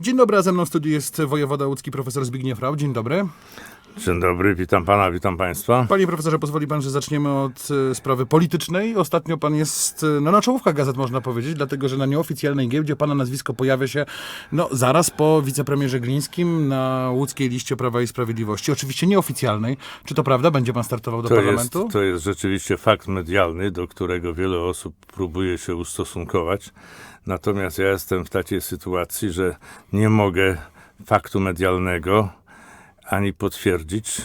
Dzień dobry, a ze mną w studiu jest wojewoda łódzki profesor Zbigniew Rau. Dzień dobry. Dzień dobry, witam pana, witam państwa. Panie profesorze, pozwoli pan, że zaczniemy od e, sprawy politycznej. Ostatnio pan jest e, no, na czołówkach gazet, można powiedzieć, dlatego że na nieoficjalnej giełdzie pana nazwisko pojawia się no, zaraz po wicepremierze Glińskim na łódzkiej liście Prawa i Sprawiedliwości. Oczywiście nieoficjalnej. Czy to prawda? Będzie pan startował do To jest, parlamentu? to jest rzeczywiście fakt medialny, do którego wiele osób próbuje się ustosunkować. Natomiast ja jestem w takiej sytuacji, że nie mogę faktu medialnego ani potwierdzić,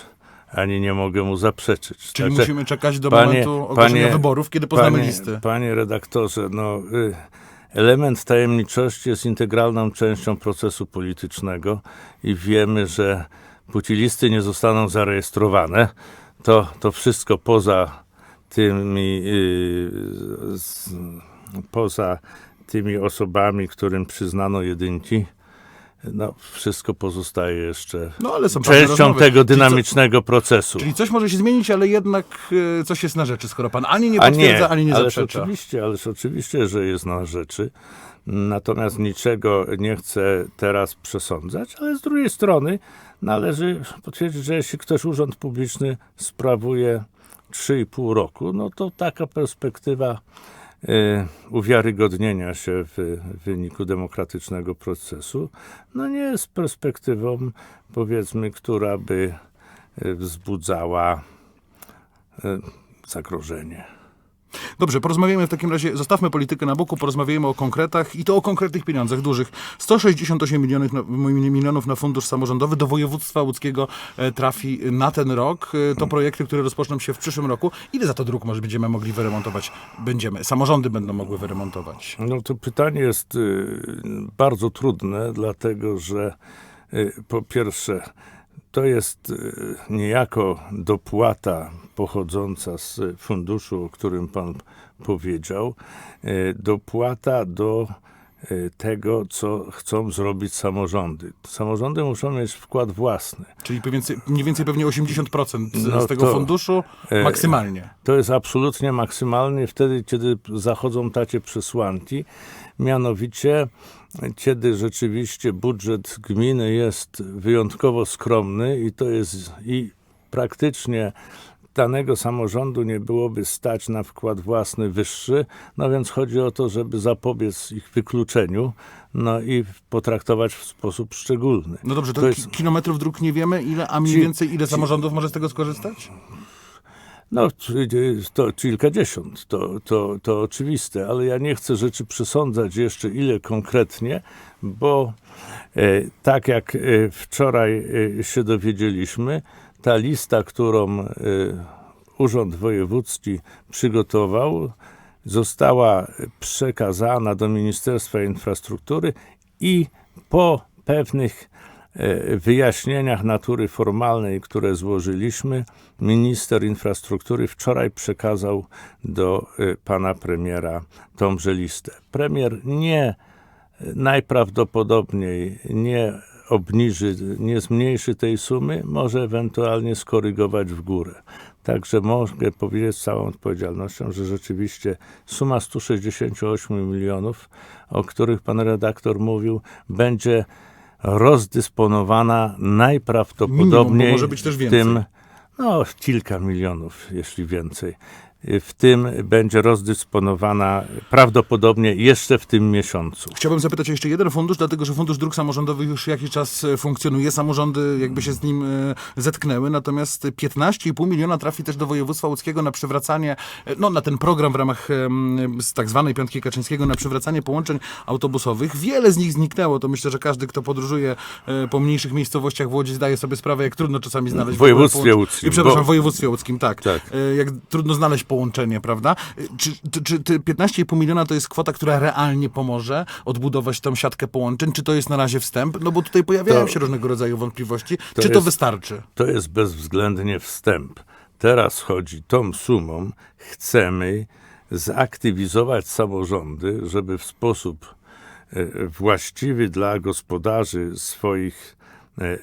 ani nie mogę mu zaprzeczyć. Czyli Także, musimy czekać do panie- momentu ogłoszenia panie- wyborów, kiedy poznamy panie, listy. Panie redaktorze, no, y, element tajemniczości jest integralną częścią procesu politycznego i wiemy, że póki listy nie zostaną zarejestrowane, to, to wszystko poza tymi, y, z, poza tymi osobami, którym przyznano jedynki, no, wszystko pozostaje jeszcze No częścią tego Czyli co- dynamicznego procesu. Czyli coś może się zmienić, ale jednak e, coś jest na rzeczy, skoro pan ani nie potwierdza, ani nie ależ zaprzecza. oczywiście, ależ oczywiście, że jest na rzeczy. Natomiast niczego nie chcę teraz przesądzać, ale z drugiej strony należy potwierdzić, że jeśli ktoś urząd publiczny sprawuje 3,5 roku, no to taka perspektywa uwiarygodnienia się w wyniku demokratycznego procesu, no nie jest perspektywą, powiedzmy, która by e, wzbudzała e, zagrożenie. Dobrze, porozmawiamy w takim razie, zostawmy politykę na boku, porozmawiamy o konkretach i to o konkretnych pieniądzach dużych. 168 milionów na, milionów na fundusz samorządowy do województwa łódzkiego e, trafi na ten rok. E, To projekty, które rozpoczną się w przyszłym roku. Ile za to dróg może będziemy mogli wyremontować? Będziemy. Samorządy będą mogły wyremontować. No to pytanie jest y, bardzo trudne, dlatego że y, po pierwsze, to jest y, niejako dopłata pochodząca z funduszu, o którym pan powiedział, y, dopłata do tego, co chcą zrobić samorządy. Samorządy muszą mieć wkład własny. Czyli mniej więcej, pewnie 80% No z tego to, funduszu e, maksymalnie. To jest absolutnie maksymalnie wtedy, kiedy zachodzą takie przesłanki, mianowicie kiedy rzeczywiście budżet gminy jest wyjątkowo skromny i to jest i praktycznie danego samorządu nie byłoby stać na wkład własny wyższy, no więc chodzi o to, żeby zapobiec ich wykluczeniu, no i potraktować w sposób szczególny. No dobrze, to, to jest- kilometrów dróg nie wiemy, ile, a mniej Ci- więcej ile ci- samorządów może z tego skorzystać? No, to kilkadziesiąt, to, to, to oczywiste, ale ja nie chcę rzeczy przesądzać jeszcze ile konkretnie, bo e, tak jak e, wczoraj e, się dowiedzieliśmy, ta lista, którą e, Urząd Wojewódzki przygotował, została przekazana do Ministerstwa Infrastruktury i po pewnych e, wyjaśnieniach natury formalnej, które złożyliśmy, minister infrastruktury wczoraj przekazał do e, pana premiera tąże listę. Premier nie najprawdopodobniej nie obniży, nie zmniejszy tej sumy, może ewentualnie skorygować w górę. Także mogę powiedzieć z całą odpowiedzialnością, że rzeczywiście suma 168 milionów, o których pan redaktor mówił, będzie rozdysponowana Minimum, najprawdopodobniej bo może być też w tym, no kilka milionów, jeśli więcej. W tym będzie rozdysponowana prawdopodobnie jeszcze w tym miesiącu. Chciałbym zapytać o jeszcze jeden fundusz, dlatego że Fundusz Dróg Samorządowych już jakiś czas e, funkcjonuje. Samorządy jakby się z nim e, zetknęły, natomiast 15,5 miliona trafi też do województwa łódzkiego na przywracanie, no na ten program w ramach tak zwanej Piątki Kaczyńskiego na przywracanie połączeń autobusowych. Wiele z nich zniknęło, to myślę, że każdy, kto podróżuje po mniejszych miejscowościach w Łodzi zdaje sobie sprawę, jak trudno czasami znaleźć... W województwie łódzkim, przepraszam, bo- w województwie łódzkim, tak. Tak. Jak trudno znaleźć połączenie, prawda? Czy, czy, czy te 15,5 miliona to jest kwota, która realnie pomoże odbudować tą siatkę połączeń? Czy to jest na razie wstęp? No bo tutaj pojawiają To- się różnego rodzaju wątpliwości. to czy to jest- wystarczy? To jest bezwzględnie wstęp. Teraz chodzi tą sumą, chcemy zaktywizować samorządy, żeby w sposób e, właściwy dla gospodarzy swoich e, e,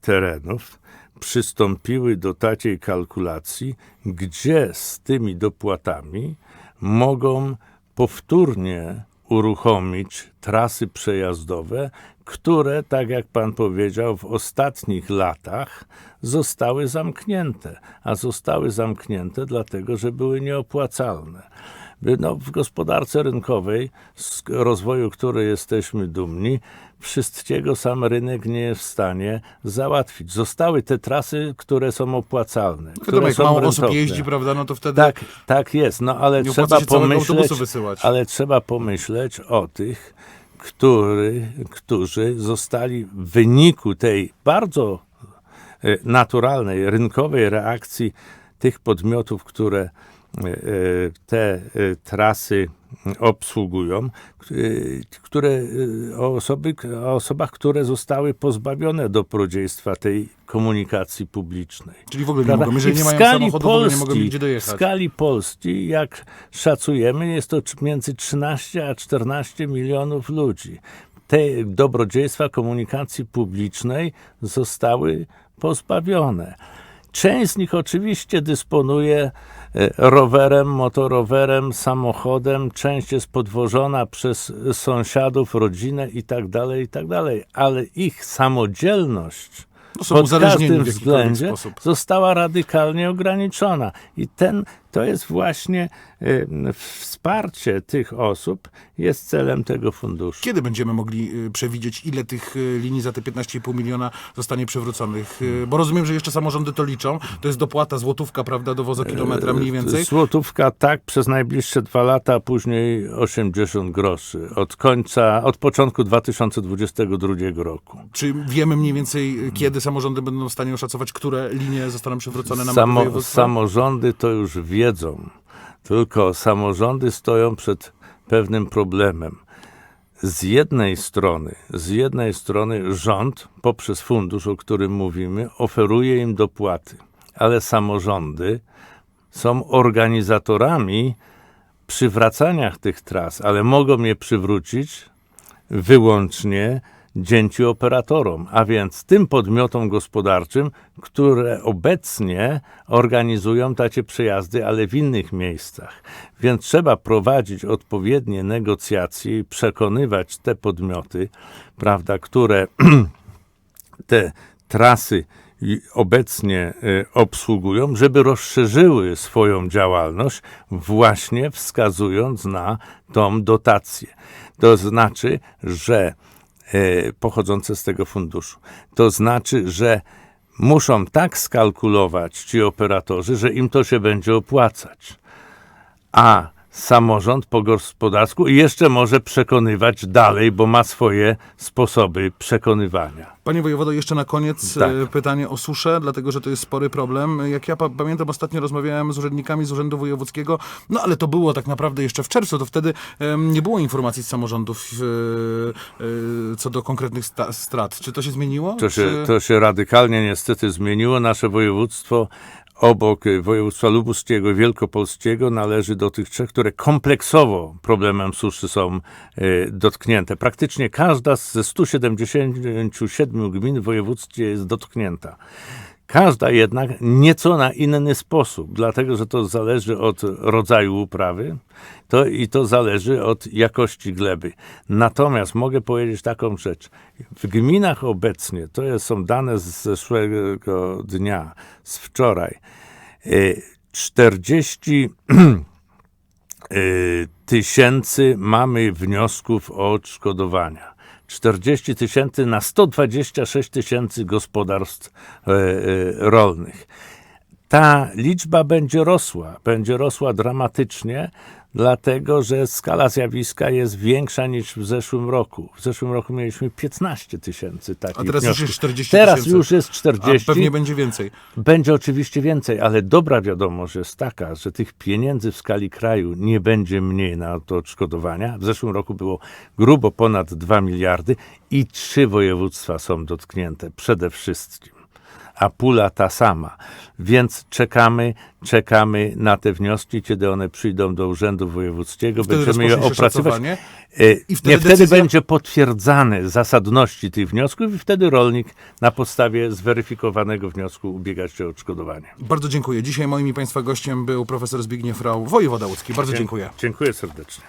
terenów przystąpiły do takiej kalkulacji, gdzie z tymi dopłatami mogą powtórnie uruchomić trasy przejazdowe, które, tak jak pan powiedział, w ostatnich latach zostały zamknięte. A zostały zamknięte dlatego, że były nieopłacalne. No, w gospodarce rynkowej, z rozwoju której jesteśmy dumni, wszystkiego sam rynek nie jest w stanie załatwić. Zostały te trasy, które są opłacalne. Wiadomo, które jak mało osób jeździ, prawda, no to wtedy Tak, tak jest, no ale trzeba pomyśleć, ale trzeba pomyśleć o tych, który, którzy zostali w wyniku tej bardzo e, naturalnej, rynkowej reakcji tych podmiotów, które e, te e, trasy obsługują, e, które, o, osoby, o osobach, które zostały pozbawione dobrodziejstwa tej komunikacji publicznej. Czyli w ogóle nie mogą. Jeżeli nie mają samochodu, ogóle nie mogą Polski- nigdzie W dojechać. skali Polski, jak szacujemy, jest to między 13 a 14 milionów ludzi. Te dobrodziejstwa komunikacji publicznej zostały pozbawione. Część z nich oczywiście dysponuje e, rowerem, motorowerem, samochodem, część jest podwożona przez sąsiadów, rodzinę i tak dalej, i tak ale ich samodzielność No są pod każdym względzie została radykalnie ograniczona. I ten, to jest właśnie y, wsparcie tych osób jest celem tego funduszu. Kiedy będziemy mogli y, przewidzieć, ile tych y, linii za te 15,5 miliona zostanie przywróconych? Bo rozumiem, że jeszcze samorządy to liczą. To jest dopłata złotówka, prawda, do wozokilometra mniej więcej. Złotówka tak przez najbliższe dwa lata, a później 80 groszy. Od końca, od początku 2022 roku. Czy wiemy mniej więcej, kiedy samorządy będą w stanie oszacować, które linie zostaną przywrócone na Samo, samorządy to już wiedzą, tylko samorządy stoją przed pewnym problemem. Z jednej strony, z jednej strony rząd poprzez fundusz, o którym mówimy, oferuje im dopłaty, ale samorządy są organizatorami przywracania tych tras, ale mogą je przywrócić wyłącznie dzięki operatorom, a więc tym podmiotom gospodarczym, które obecnie organizują takie przejazdy, ale w innych miejscach. Więc trzeba prowadzić odpowiednie negocjacje i przekonywać te podmioty, prawda, które te trasy obecnie y, obsługują, żeby rozszerzyły swoją działalność, właśnie wskazując na tą dotację. To znaczy, że pochodzące z tego funduszu. To znaczy, że muszą tak skalkulować ci operatorzy, że im to się będzie opłacać. A samorząd po gospodarsku jeszcze może przekonywać dalej, bo ma swoje sposoby przekonywania. Panie wojewodo, jeszcze na koniec Tak. e, pytanie o suszę, dlatego że to jest spory problem. Jak ja pa pamiętam, ostatnio rozmawiałem z urzędnikami z Urzędu Wojewódzkiego, no ale to było tak naprawdę jeszcze w czerwcu, to wtedy em, nie było informacji z samorządów e, e, co do konkretnych strat. Czy to się zmieniło? To się, Czy... to się radykalnie niestety zmieniło. Nasze województwo obok województwa lubuskiego i wielkopolskiego należy do tych trzech, które kompleksowo problemem suszy są y, dotknięte. Praktycznie każda ze 177 gmin w województwie jest dotknięta. Każda jednak nieco na inny sposób, dlatego że to zależy od rodzaju uprawy to, i to zależy od jakości gleby. Natomiast mogę powiedzieć taką rzecz. W gminach obecnie, to jest, są dane z zeszłego dnia, z wczoraj, y, 40 y, tysięcy mamy wniosków o odszkodowania. 40 tysięcy na 126 tysięcy gospodarstw e, e, rolnych. Ta liczba będzie rosła, będzie rosła dramatycznie, dlatego że skala zjawiska jest większa niż w zeszłym roku. W zeszłym roku mieliśmy 15 tysięcy takich A teraz już wniosków. jest 40 Teraz tysięcy. już jest A 40. pewnie będzie więcej. Będzie oczywiście więcej, ale dobra wiadomość jest taka, że tych pieniędzy w skali kraju nie będzie mniej na to odszkodowania. W zeszłym roku było grubo ponad 2 miliardy i trzy województwa są dotknięte przede wszystkim. A pula ta sama. Więc czekamy, czekamy na te wnioski, kiedy one przyjdą do Urzędu Wojewódzkiego. Wtedy Będziemy je opracować. E, I wtedy nie, wtedy decyzja- będzie potwierdzane zasadności tych wniosków i wtedy rolnik na podstawie zweryfikowanego wniosku ubiega się o odszkodowanie. Bardzo dziękuję. Dzisiaj moim i Państwa gościem był profesor Zbigniew Rau, wojewoda łódzki. Bardzo dziękuję. Dziękuję serdecznie.